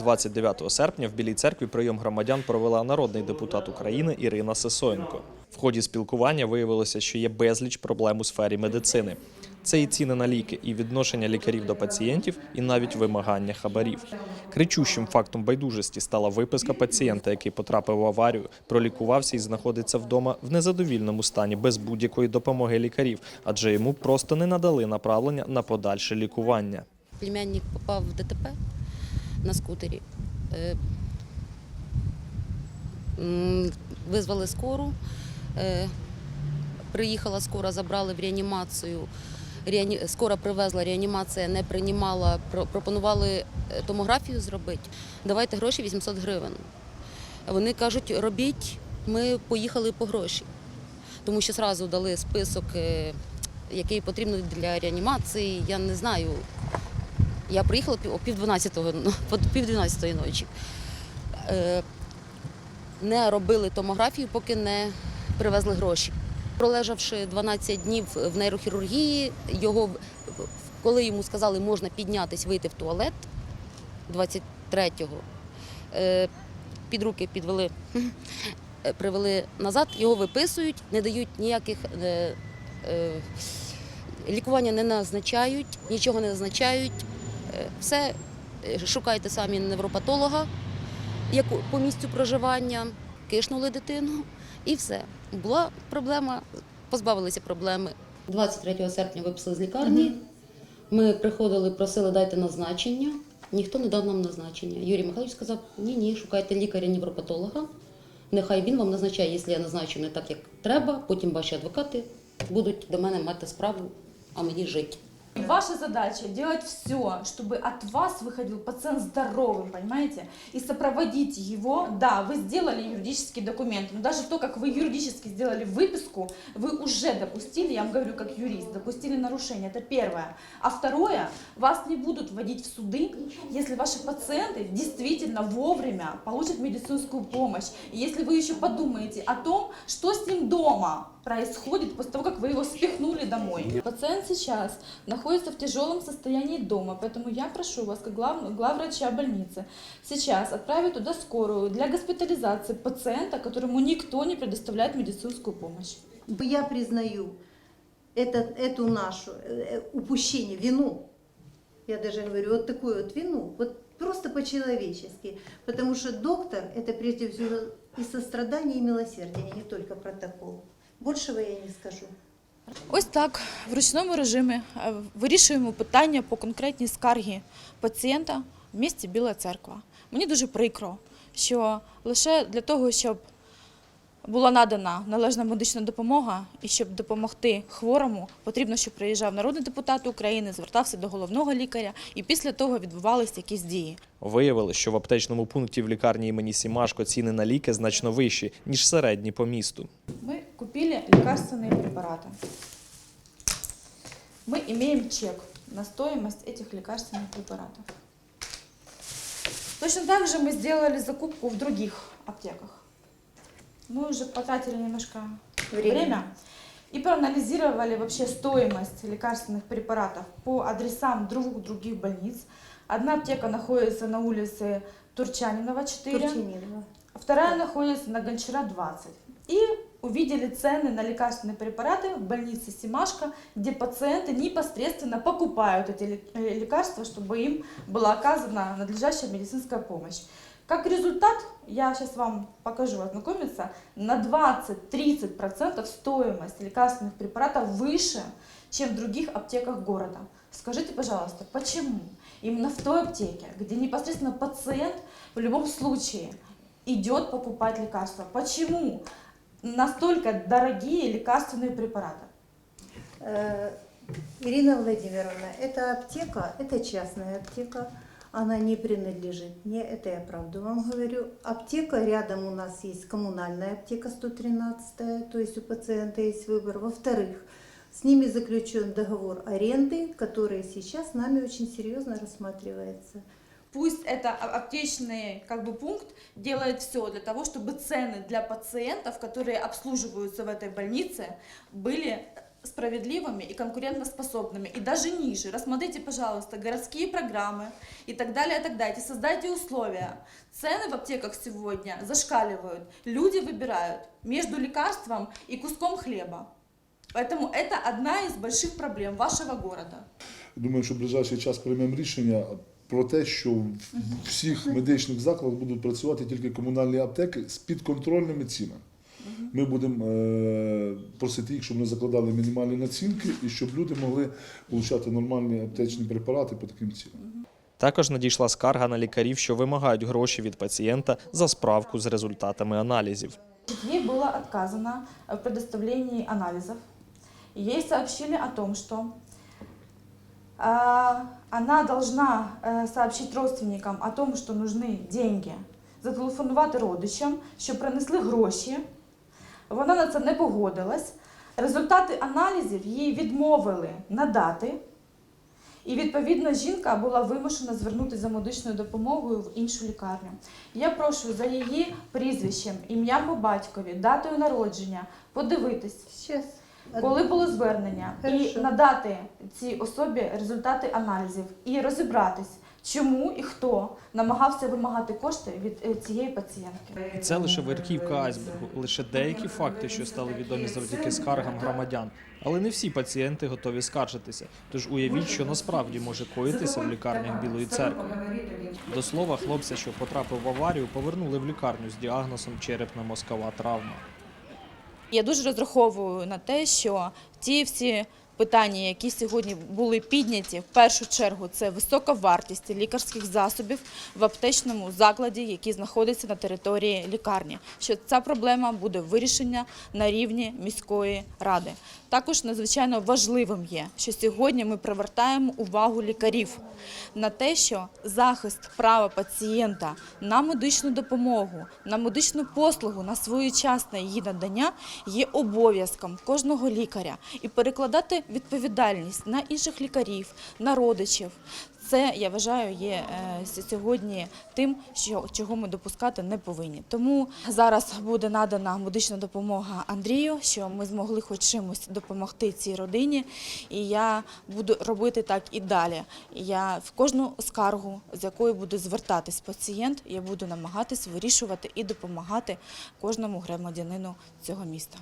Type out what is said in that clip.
29 серпня в Білій церкві прийом громадян провела народний депутат України Ірина Сисоєнко. В ході спілкування виявилося, що є безліч проблем у сфері медицини. Це і ціни на ліки, і відношення лікарів до пацієнтів, і навіть вимагання хабарів. Кричущим фактом байдужості стала виписка пацієнта, який потрапив в аварію, пролікувався і знаходиться вдома в незадовільному стані без будь-якої допомоги лікарів, адже йому просто не надали направлення на подальше лікування. Племянник попав в ДТП на скутері. Е, Визвали скору. Е, Приїхала скора, забрали в реанімацію. Реані... Скора привезла, реанімація не приймала, пропонували е, томографію зробити. Давайте гроші 800 гривень. Вони кажуть, робіть, ми поїхали по гроші. Тому що одразу дали список, який потрібно для реанімації. Я не знаю, я приїхала о пів дванадцятого, ну, пів дванадцятої ночі. Е, Не робили томографію, поки не привезли гроші. Пролежавши 12 днів в нейрохірургії, його, коли йому сказали, можна піднятись, вийти в туалет 23-го, е, під руки підвели, привели назад, його виписують, не дають ніяких е, лікування не назначають, нічого не назначають. Все е, шукайте самі невропатолога, яку по місцю проживання, кишнули дитину і все. Була проблема, позбавилися проблеми. 23 серпня виписали з лікарні. Ми приходили, просили дайте назначення. Ніхто не дав нам назначення. Юрій Михайлович сказав: ні, ні, шукайте лікаря-невропатолога. Нехай він вам назначає, якщо я назначу не так, як треба, потім ваші адвокати будуть до мене мати справу, а мені жити. Ваша задача делать все, чтобы от вас выходил пациент здоровым, понимаете? И сопроводить его. Да, вы сделали юридический документ, но даже то, как вы юридически сделали выписку, вы уже допустили, я вам говорю как юрист, допустили нарушение. Это первое. А второе, вас не будут вводить в суды, если ваши пациенты действительно вовремя получат медицинскую помощь. И если вы еще подумаете о том, что с ним дома происходит после того, как вы его спихнули домой. Пациент сейчас находится в тяжелом состоянии дома, поэтому я прошу вас, как глав, главврача больницы, сейчас отправить туда скорую для госпитализации пациента, которому никто не предоставляет медицинскую помощь. Я признаю это, эту нашу э, упущение, вину. Я даже говорю, вот такую вот вину, вот просто по-человечески. Потому что доктор – это прежде всего и сострадание, и милосердие, не только протокол. Большего я не скажу. Ось так в ручному режимі е, вирішуємо питання по конкретній скаргі пацієнта в місті Біла Церква. Мені дуже прикро, що лише для того, щоб була надана належна медична допомога і щоб допомогти хворому, потрібно, щоб приїжджав народний депутат України, звертався до головного лікаря, і після того відбувалися якісь дії. Виявили, що в аптечному пункті в лікарні імені Сімашко ціни на ліки значно вищі, ніж середні по місту. Купили лекарственные препараты. Мы имеем чек на стоимость этих лекарственных препаратов. Точно так же мы сделали закупку в других аптеках. Мы уже потратили немножко Время. время, и проанализировали вообще стоимость лекарственных препаратов по адресам двух других больниц. Одна аптека находится на улице Турчанинова 4, Турчининова. а вторая находится на Гончара 20. И увидели цены на лекарственные препараты в больнице Симашко, где пациенты непосредственно покупают эти э, лекарства, чтобы им была оказана надлежащая медицинская помощь. Как результат, я сейчас вам покажу, ознакомиться, на 20-30% стоимость лекарственных препаратов выше, чем в других аптеках города. Скажите, пожалуйста, почему именно в той аптеке, где непосредственно пациент в любом случае идет покупать лекарства, почему настолько дорогие лекарственные препараты? Э, Ирина Владимировна, эта аптека, это частная аптека, она не принадлежит мне, это я правду вам говорю. Аптека, рядом у нас есть коммунальная аптека 113, то есть у пациента есть выбор. Во-вторых, с ними заключен договор аренды, который сейчас нами очень серьезно рассматривается. Пусть это а- аптечный как бы, пункт делает все для того, чтобы цены для пациентов, которые обслуживаются в этой больнице, были справедливыми и конкурентоспособными, и даже ниже. Рассмотрите, пожалуйста, городские программы и так далее, и так далее. Создайте условия. Цены в аптеках сегодня зашкаливают. Люди выбирают между лекарством и куском хлеба. Поэтому это одна из больших проблем вашего города. Думаю, що в ближайший час приймемо рішення про те, що в всіх медичних закладах будуть працювати тільки комунальні аптеки з підконтрольними цінами. Ми будемо е, просити їх, щоб вони закладали мінімальні націнки і щоб люди могли отримати нормальні аптечні препарати по таким цінам. Також надійшла скарга на лікарів, що вимагають гроші від пацієнта за справку з результатами аналізів. Ей было отказано в предоставлении анализов. Ей сообщили о том, что а, она должна э, сообщить родственникам о тому, що нужны деньги, зателефонувати родичам, щоб принесли гроші. Вона на це не погодилась. Результати аналізів їй відмовили надати. І відповідно жінка була вимушена звернутися за медичною допомогою в іншу лікарню. Я прошу за її прізвищем, ім'ям по батькові, датою народження подивитись, Сейчас. Коли було звернення, і надати цій особі результати аналізів і розібратись, чому і хто намагався вимагати кошти від е, цієї пацієнтки. Це лише верхівка айсбергу, лише деякі факти, що стали відомі завдяки скаргам громадян. Але не всі пацієнти готові скаржитися. Тож уявіть, що насправді може коїтися в лікарнях Білої церкви. До слова, хлопця, що потрапив в аварію, повернули в лікарню з діагнозом черепно-мозкова травма. Я дуже розраховую на те, що ті всі питання, які сьогодні були підняті, в першу чергу це висока вартість лікарських засобів в аптечному закладі, який знаходиться на території лікарні. Що ця проблема буде вирішена на рівні міської ради. Також надзвичайно важливим є, що сьогодні ми привертаємо увагу лікарів на те, що захист права пацієнта на медичну допомогу, на медичну послугу, на своєчасне її надання є обов'язком кожного лікаря і перекладати відповідальність на інших лікарів, на родичів. Це я вважаю є е, сьогодні тим, що чого ми допускати не повинні. Тому зараз буде надана медична допомога Андрію, що ми змогли хоч чимось допомогти цій родині, і я буду робити так і далі. Я в кожну скаргу, з якою буде звертатись пацієнт, я буду намагатись вирішувати і допомагати кожному громадянину цього міста.